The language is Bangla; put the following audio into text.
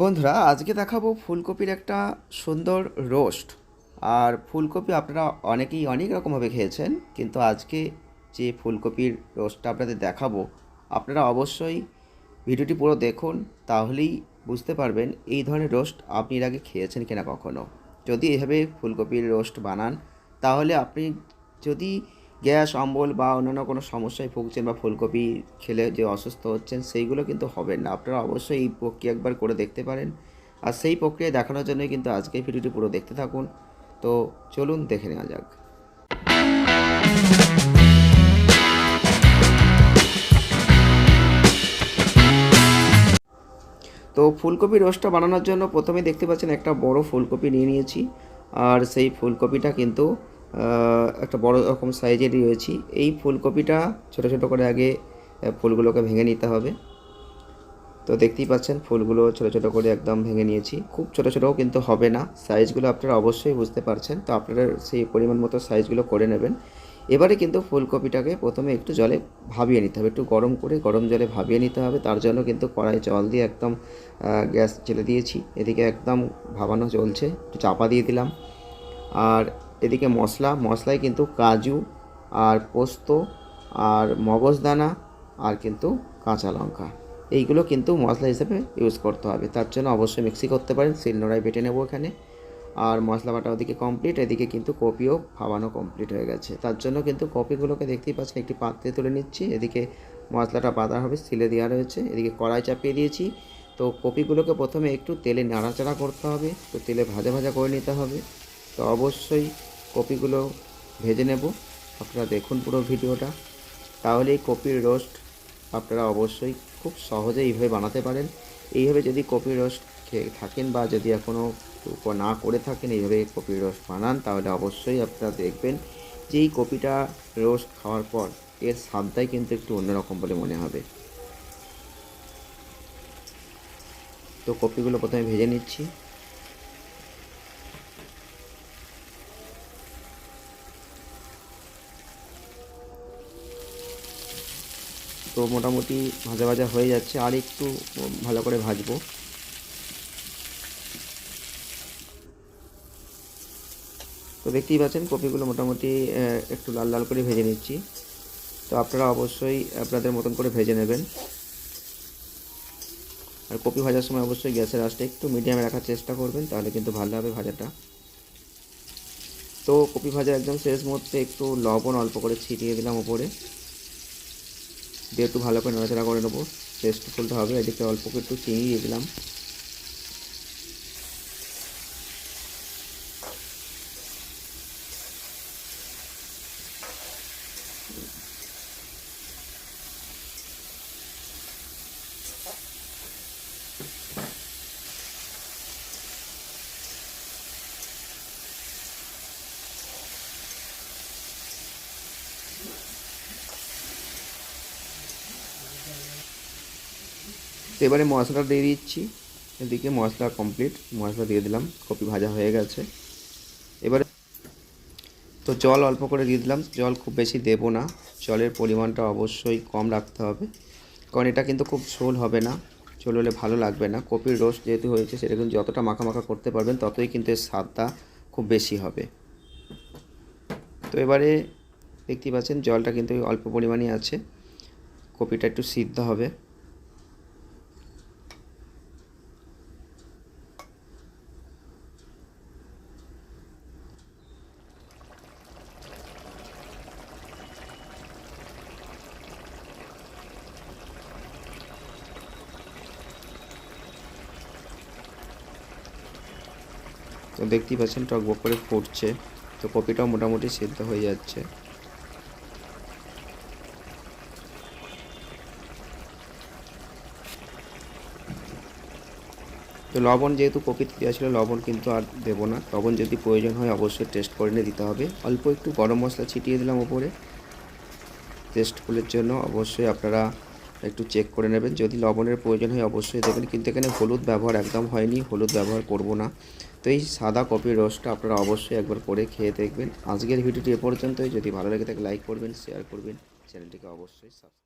বন্ধুরা, আজকে দেখাবো ফুলকপির একটা সুন্দর রোস্ট। আর ফুলকপি আপনারা অনেকেই অনেক রকমভাবে খেয়েছেন, কিন্তু আজকে যে ফুলকপির রোস্টটা আপনাদের দেখাবো, আপনারা অবশ্যই ভিডিওটি পুরো দেখুন, তাহলেই বুঝতে পারবেন এই ধরনের রোস্ট আপনি এর আগে খেয়েছেন কিনা কখনো। যদি এভাবে ফুলকপির রোস্ট বানান, তাহলে আপনি যদি গ্যাস, অম্বল বা অন্যান্য কোনো সমস্যায় ভুগছেন বা ফুলকপি খেলে যে অসুস্থ হচ্ছেন, সেইগুলো কিন্তু হবে না। আপনারা অবশ্যই এই প্রক্রিয়া একবার করে দেখতে পারেন। আর সেই প্রক্রিয়া দেখানোর জন্যই কিন্তু আজকে ভিডিওটি পুরো দেখতে থাকুন। তো চলুন দেখে নেওয়া যাক। তো ফুলকপি রোস্টটা বানানোর জন্য প্রথমে দেখতে পাচ্ছেন একটা বড় ফুলকপি নিয়ে নিয়েছি। আর সেই ফুলকপিটা কিন্তু একটা বড় রকম সাইজেরই রয়েছি। এই ফুলকপিটা ছোট ছোট করে আগে ফুলগুলোকে ভেঙে নিতে হবে। তো দেখতেই পাচ্ছেন, ফুলগুলো ছোট ছোট করে একদম ভেঙে নিয়েছি। খুব ছোট ছোটও কিন্তু হবে না। সাইজগুলো আপনারা অবশ্যই বুঝতে পারছেন। তো আপনারা সেই পরিমাণ মতো সাইজগুলো করে নেবেন। এবারে কিন্তু ফুলকপিটাকে প্রথমে একটু জলে ভাবিয়ে নিতে হবে। একটু গরম করে গরম জলে ভাবিয়ে নিতে হবে। তার জন্য কিন্তু কড়াই জল দিয়ে একদম গ্যাস জেলে দিয়েছি। এদিকে একদম ভাবানো চলছে। একটু চাপা দিয়ে দিলাম। আর এদিকে মশলা, মশলায় কিন্তু কাজু আর পোস্ত আর মগজদানা আর কিন্তু কাঁচা লঙ্কা। এইগুলো কিন্তু মশলা হিসেবে ইউজ করতে হবে। তার জন্য অবশ্যই মিক্সি করতে পারেন। শিলনোড়ায় বেটে নেব এখানে। আর মশলা বাটা ওদিকে কমপ্লিট এদিকে কিন্তু কপিও ভাবানো কমপ্লিট হয়ে গেছে। তার জন্য কিন্তু কপিগুলোকে দেখতেই পাচ্ছেন, একটি পাত্রে তুলে নিচ্ছি। এদিকে মশলাটা বাঁধা হবে সিলে দেওয়া রয়েছে। এদিকে কড়াই চাপিয়ে দিয়েছি। তো কপিগুলোকে প্রথমে একটু তেলে নাড়াচাড়া করতে হবে। তো তেলে ভাজা ভাজা করে নিতে হবে। তো অবশ্যই কপিগুলো ভেজে নেব। আপনারা দেখুন পুরো ভিডিওটা। তাহলে এই কপির রোস্ট আপনারা অবশ্যই খুব সহজে এইভাবে বানাতে পারেন। এইভাবে যদি কপির রোস্ট খেয়ে থাকেন বা যদি এখনও না করে থাকেন, এইভাবে কপির রোস্ট বানান, তাহলে অবশ্যই আপনারা দেখবেন যে এই কপিটা রোস্ট খাওয়ার পর এর স্বাদটাই কিন্তু একটু অন্যরকম বলে মনে হবে। তো কপিগুলো প্রথমে ভেজে নিচ্ছি। তো মোটামুটি ভাজা ভাজা হয়ে যাচ্ছে, আর একটু ভালো করে ভাজবো। তো দেখতেই পাচ্ছেন, কপিগুলো মোটামুটি একটু লাল লাল করে ভেজে নিচ্ছি। তো আপনারা অবশ্যই আপনাদের মতন করে ভেজে নেবেন। আর কপি ভাজার সময় অবশ্যই গ্যাসের আঁচটা একটু মিডিয়ামে রাখার চেষ্টা করবেন, তাহলে কিন্তু ভালো হবে ভাজাটা। তো কপি ভাজা একদম শেষ মুহূর্তে একটু লবণ অল্প করে ছিটিয়ে দিলাম উপরে। দিয়ে একটু ভালো করে নাড়াচাড়া করে নেব টেস্টফুলটা হবে। এদিকে অল্প একটু চিনি দিয়ে দিলাম। তো এবারে মশলা দিয়ে দিচ্ছি। এদিকে মশলা কমপ্লিট মশলা দিয়ে দিলাম, কপি ভাজা হয়ে গেছে। এবারে তো জল অল্প করে দিয়ে দিলাম, জল খুব বেশি দেব না, জলের পরিমাণটা অবশ্যই কম রাখতে হবে, কারণ এটা কিন্তু খুব ঝোল হবে না, ঝোল হলে ভালো লাগবে না। কপির রস যেহেতু হয়েছে, সেটা কিন্তু যতটা মাখা করতে পারবেন, ততই কিন্তু এর স্বাদটা খুব বেশি হবে। তো এবারে দেখতেই পাচ্ছেন জলটা কিন্তু অল্প পরিমাণে আছে, কপিটা একটু সিদ্ধ হবে। দেখতেই পাচ্ছেন টকবক করে ফুটছে। তো কপিটাও মোটামুটি সিদ্ধ হয়ে যাচ্ছে। তো লবণ যেহেতু কপিতে দেওয়া ছিল, লবণ কিন্তু আর দেবো না। লবণ যদি প্রয়োজন হয় অবশ্যই টেস্ট করে নিয়ে দিতে হবে। অল্প একটু গরম মশলা ছিটিয়ে দিলাম ওপরে। টেস্টফুলের জন্য অবশ্যই আপনারা একটু চেক করে নেবেন। যদি লবণের প্রয়োজন হয় অবশ্যই দেবেন। কিন্তু এখানে হলুদ ব্যবহার একদম হয়নি। হলুদ ব্যবহার করব না। তো এই সাদা কপির রসটা আপনারা অবশ্যই একবার করে খেয়ে দেখবেন। আজকের ভিডিওটি এ পর্যন্তই। যদি ভালো লেগে থাকে লাইক করবেন শেয়ার করবেন। চ্যানেলটিকে অবশ্যই সাবস্ক্রাইব